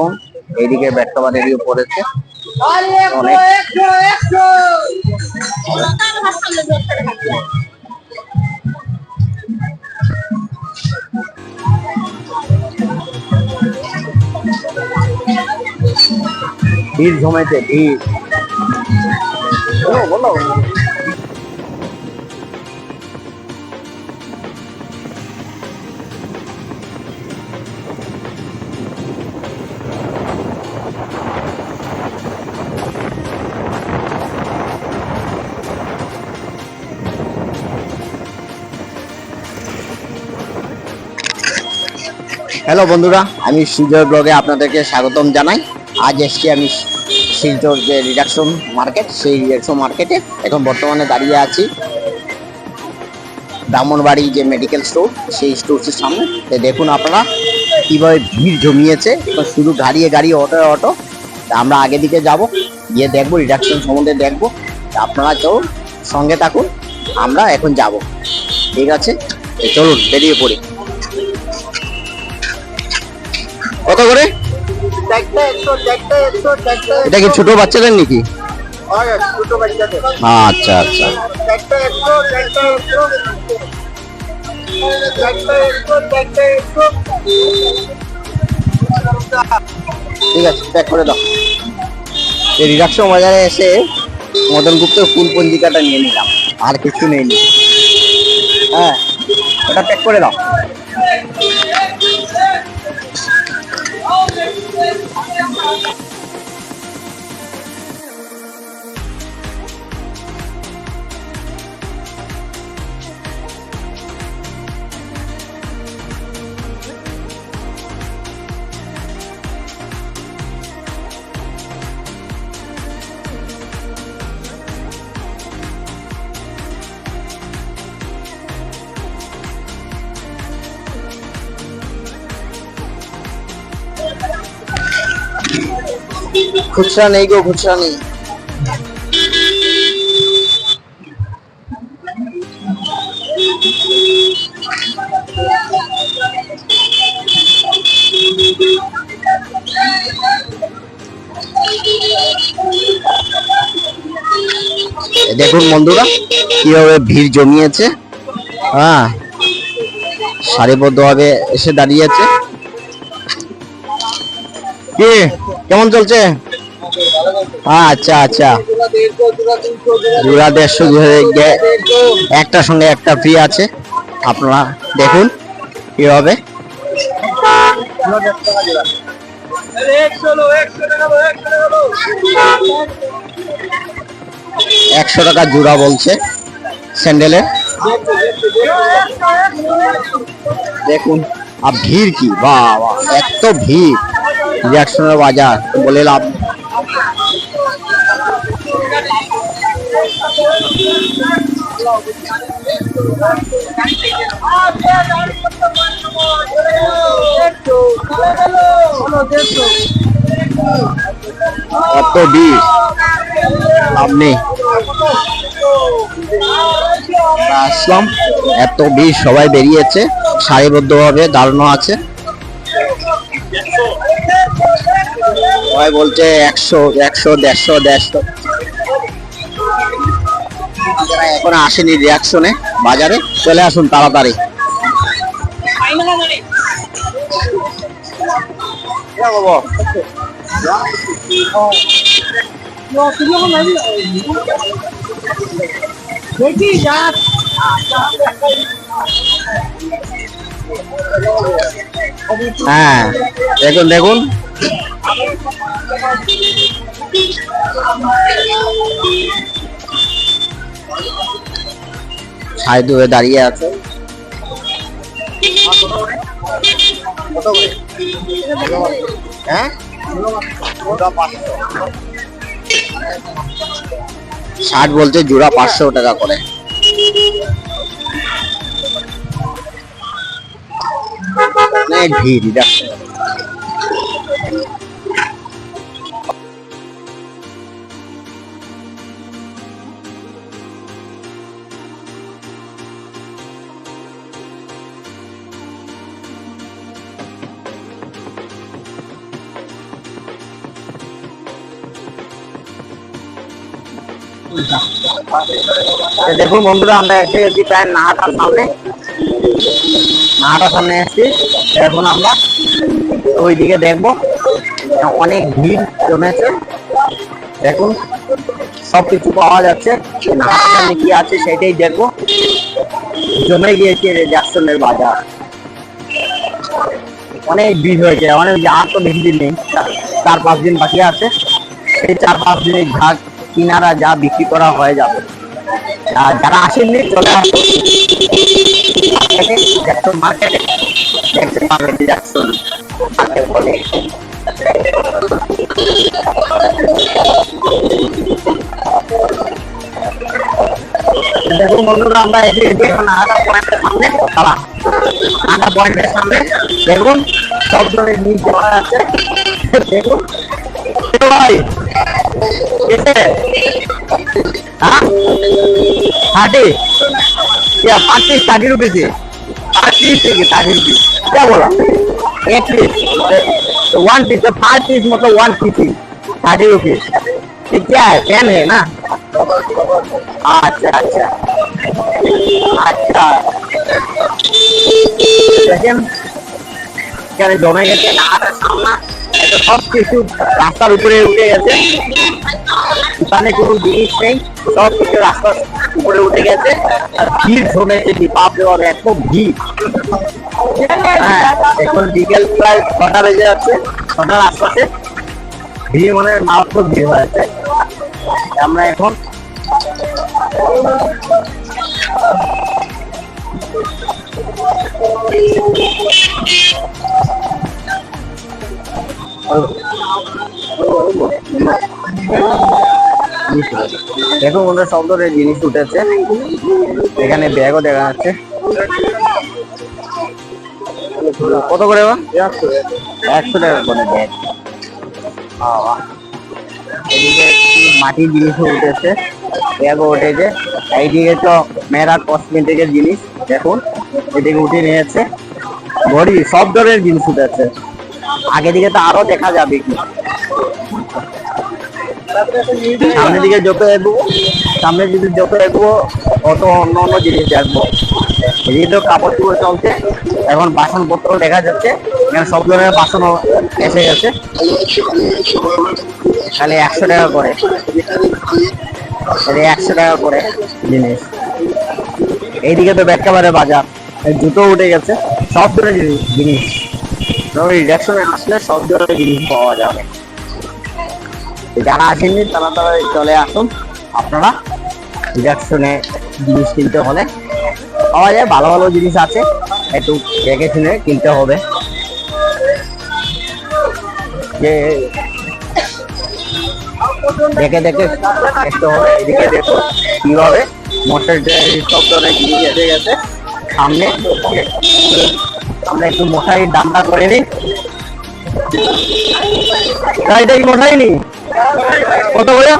দেখুন এইদিকে ব্যাটকা বেরিয়ে পড়েছে। অনেক ভিড় জমেছে ভিড়। বলো বলো হ্যালো বন্ধুরা, আমি সুজয় ব্লগে আপনাদেরকে স্বাগতম জানাই। আজ এসছি আমি শিলচর যে রিডাকশন মার্কেট সেই রিডাকশন মার্কেটে এখন বর্তমানে দাঁড়িয়ে আছি ব্রাহ্মণবাড়ি যে মেডিকেল স্টোর সেই স্টোরটির সামনে। দেখুন আপনারা কীভাবে ভিড় জমিয়েছে। শুধু গাড়িয়ে গাড়ি অটো অটো আমরা আগে দিকে যাব, গিয়ে দেখব রিডাকশন সম্বন্ধে দেখব। আপনারা চলুন, সঙ্গে থাকুন, আমরা এখন যাব। ঠিক আছে? চলুন, বেরিয়ে পড়ি। কত করে? এটা কি ছোট বাচ্চাদের নাকি? আচ্ছা আচ্ছা। ঠিক আছে প্যাক করে দাও। এই রিডাকশন বাজারে এসে মদন গুপ্তের ফুল পঞ্জিকাটা নিয়ে নিলাম। আর কিছু নেই। হ্যাঁ ওটা প্যাক করে দাও। খুচরা নেই গো খুচরা নেই দেখুন বন্ধুরা, কীভাবে ভিড় জমিয়েছে। হ্যাঁ সারিবদ্ধভাবে এসে দাঁড়িয়েছে। কি, কেমন চলছে? আচ্ছা আচ্ছা। জোড়া দেড়শো একটার সঙ্গে একটা ফ্রি আছে। আপনারা দেখুন কি হবে একশো টাকা জোড়া বলছে স্যান্ডেলের। দেখুন, আর ভিড় কি? বাবা এত ভিড়। রিয়াকশনের বাজার, বলে লাভ লাভ নেই আমরা আসলাম এত ভিড় সবাই বেরিয়েছে, সারিবদ্ধভাবে দাঁড়ানো আছে। সবাই বলছে একশো একশো, দেড়শো দেড়শো। এখন আসেনি রিয়াকশনে বাজারে চলে আসুন তাড়াতাড়ি। হ্যাঁ দেখুন দেখুন। ছাই দূরে দাঁড়িয়ে আছে। হ্যাঁ ষাট বলছে জোড়া পাঁচশো টাকা করে। ভিড় দেখো। দেখুন বন্ধুরা, আমরা এসে গেছি প্রায় নাহাটার সামনে। নাহাটার সামনে এসেছি। এখন আমরা ওইদিকে দেখব। অনেক ভিড় জমেছে। দেখুন সব কিছু পাওয়া যাচ্ছে। নাহাটার সামনে কি আছে সেটাই দেখব। জমে গিয়েছে জ্যাকসনের বাজার। অনেক ভিড় হয়েছে। অনেক আর তো বেশি দিন নেই। চার পাঁচ দিন বাকি আছে। সেই চার পাঁচ দিনের যা কিনারা যা বিক্রি করা হয়ে যাবে। যারা আসেননি, চলে দেখুন বন্ধুরা, আমরা এসে এখন আটা পয়েন্টের সামনে পয়েন্টের সামনে দেখুন, সব ধরনের জিনিস দেওয়া আছে। দেখুন। कितने हाँ? थर्टी या पाँच पीस थर्टी रुपीज़ है पाँच पीस है थर्टी क्या बोला? एक पीस वन पीस पाँच पीस मतलब वन पीस थर्टी रुपीज़ ये क्या है? पेन है ना? अच्छा अच्छा। अच्छा। जैसे क्या? जोमेगा क्या सामना। সব কিছু রাস্তার উপরে উঠে গেছে। ওখানে কোনো জিনিস নেই সব কিছু রাস্তার উপরে উঠে গেছে। আর ভিড় জমেছে বাপ রে বাপ, এত ভিড়। হ্যাঁ এখন বিকেল প্রায় ছটা বেজে যাচ্ছে ছটার আশপাশে। ভিড় মানে মারাত্মক ভিড় হয়েছে আমরা এখন দেখুন ওদের সব ধরনের জিনিস উঠেছে। এখানে ব্যাগও দেখা যাচ্ছে। কত করে একশো টাকা করে ব্যাগ এদিকে মাটির জিনিসও উঠেছে। ব্যাগও উঠেছে। এইদিকে তো মেয়েরা কসমেটিকের জিনিস, দেখুন। এদিকে উঠে নিয়েছে। ঘড়ি সব ধরনের জিনিস উঠেছে। আগে দিকে তো আরও দেখা যাবে। কি সামনের দিকে যত এগবো, সামনের দিকে যত এগবো, অত অন্য অন্য জিনিস দেখব। এদিকে তো কাপড় চোপড় চলছে, এখন বাসনপত্র দেখা যাচ্ছে, এখানে সব ধরনের বাসন এসে গেছে। খালি একশো টাকা করে। একশো টাকা করে জিনিস। এইদিকে তো ব্যাটকাবারের বাজার জুতো উঠে গেছে, সব ধরনের জিনিস। জিনিস রিডাকশনে আসলে সব ধরনের জিনিস পাওয়া যাবে। যারা আসেননি, তারা তারা চলে আসুন। আপনারা রিডাকশনে জিনিস কিনতে হলে পাওয়া যায়, ভালো ভালো জিনিস আছে, একটু দেখে শুনে কিনতে হবে। যে দেখে দেখে দেখতে হবে এদিকে দেখো কীভাবে মোটর সব ধরনের জিনিস এসে গেছে। সামনে আমরা একটু মশারির দামটা করে নিই। এটা কি মশারি নি। কত করে?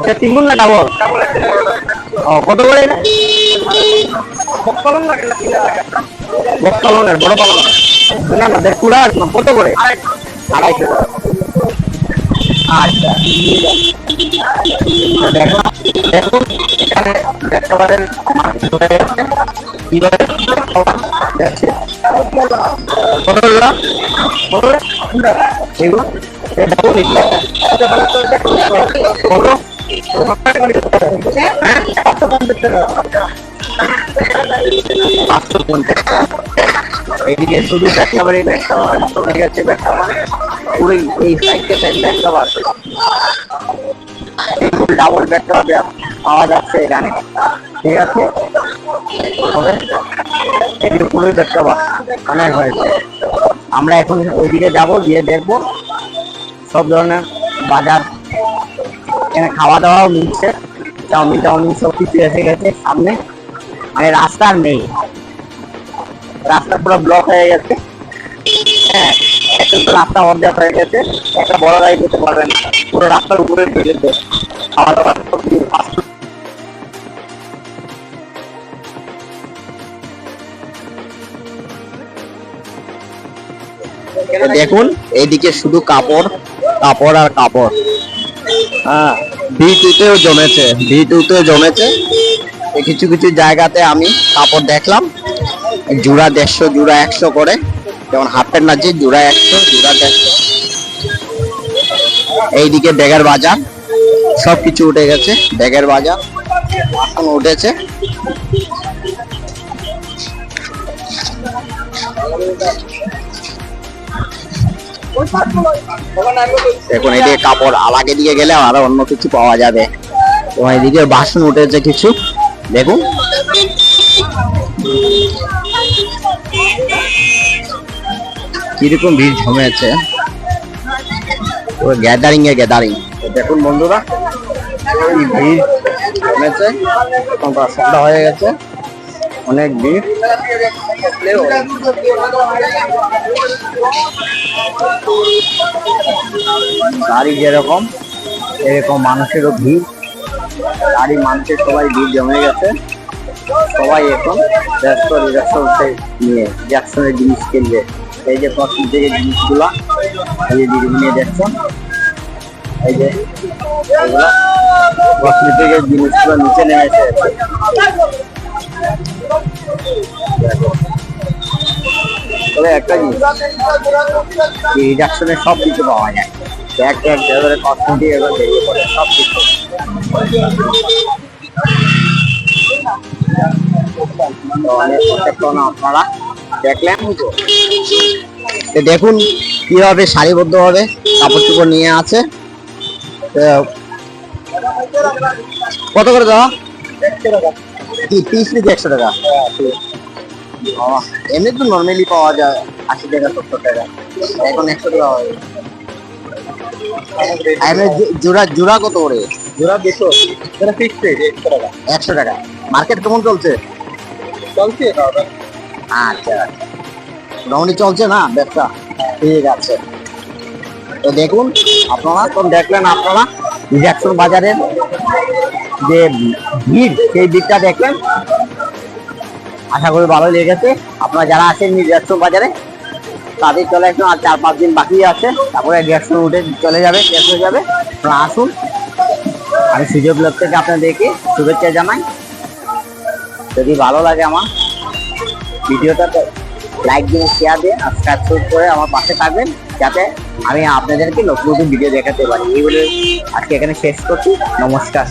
এটা তিনগুণ না ডাবল ও, কত করে এটা? বকলনের বড় পালন। না না দেড় কুড়া না কত করে? আড়াইশো আচ্ছা। তো দেখো দেখুন এখানে দেখতে পারেন কীভাবে খাওয়া যাচ্ছে কত করে কত করে এগুলো এ দেখো নিচ্ছে কত হ্যাঁ পাঁচশো পঞ্চাশ টাকা শুধু ব্যাগটা বাড়ি ব্যাগটা চলে গেছে ব্যাগটা মানে পুরো এই সাইডটা সাইড ব্যাগটা বাড়ছে ডাবল ব্যাগটা পাওয়া যাচ্ছে এখানে ঠিক আছে? তবে পুরোই ব্যাগটা অনেক হয়েছে। আমরা এখন ওইদিকে যাব, গিয়ে দেখব। সব ধরনের বাজার, এখানে খাওয়া দাওয়াও মিলছে। চাউমিন টাউমিন সব কিছু এসে গেছে সামনে। মানে রাস্তা নেই। রাস্তা পুরো ব্লক হয়ে গেছে। হ্যাঁ রাস্তা অর্ধেক হয়ে গেছে। একটা বড় গাড়ি যেতে পারবে না। পুরো রাস্তার উপরে ঢুকেছে দেখুন, এইদিকে শুধু কাপড় কাপড় আর কাপড়। হ্যাঁ ভি টুতেও জমেছে, ভি টুতেও জমেছে। কিছু কিছু জায়গাতে আমি কাপড় দেখলাম, জোড়া দেড়শো, জোড়া একশো করে। যেমন হাফ প্যান্ট আছে জোড়া একশো, জোড়া দেড়শো। এইদিকে ব্যাগের বাজার। সব কিছু উঠে গেছে, ব্যাগের বাজার এখন উঠেছে। দেখুন, এদিকে কাপড় আলাগে দিকে গেলে আরও অন্য কিছু পাওয়া যাবে। এবং এদিকে বাসন উঠেছে কিছু। দেখুন। কীরকম ভিড় জমেছে। গ্যাদারিং এ গ্যাদারিং দেখুন বন্ধুরা। এই ভিড় জমেছে সন্ধ্যা হয়ে গেছে। অনেক ভিড়। গাড়ি যেরকম, এরকম মানুষেরও ভিড়। গাড়ি মানুষের সবাই, ভিড় জমে গেছে। সবাই এখন ব্যস্ত রিজাকশনকে নিয়ে রিজাকশনের জিনিস কিনবে। এই যে কসমেটিকের জিনিসগুলা, এই যে দিদিমণি দেখছেন। এই যে কসমেটিকের জিনিসগুলো নিচে একটা জিনিস রিডাকশনের সব কিছু পাওয়া যায় ব্যাগ ট্যাগ আপনারা দেখলেন তো দেখুন কীভাবে সারিবদ্ধভাবে কাপড় চোপড় নিয়ে আছে। কত করে কি পিস একশো টাকা। এমনি তো নর্মালি পাওয়া যায় আশি টাকা সত্তর টাকা। এখন একশো টাকা জো- জোড়া জোড়া কত করে? জোড়া দুশো। এটা ফিক্সড একশো টাকা। একশো টাকা। মার্কেট কেমন চলছে? চলছে আচ্ছা। মোটামুটি চলছে না? ব্যবসা? ঠিক আছে। তো দেখুন, আপনারা তো দেখলেন আপনারা রিজাকশন বাজারের যে ভিড়, সেই ভিড়টা দেখলেন। আশা করি ভালো লেগেছে। আপনারা যারা আছেন রিজাকশন বাজারে, তাদের চলে আসুন, আর চার পাঁচ দিন বাকি আছে। তারপরে রিজাকশন উঠে চলে যাবে, শেষ হয়ে যাবে। আপনারা আসুন। আমি সুযোগ লোক থেকে আপনাদেরকে শুভেচ্ছা জানাই। যদি ভালো লাগে আমার ভিডিওটা লাইক দিয়ে শেয়ার দিয়ে আর সাবস্ক্রাইব করে আমার পাশে থাকবেন। যাতে আমি আপনাদেরকে নতুন নতুন ভিডিও দেখাতে পারি। এই বলে আজকে এখানে শেষ করছি। নমস্কার।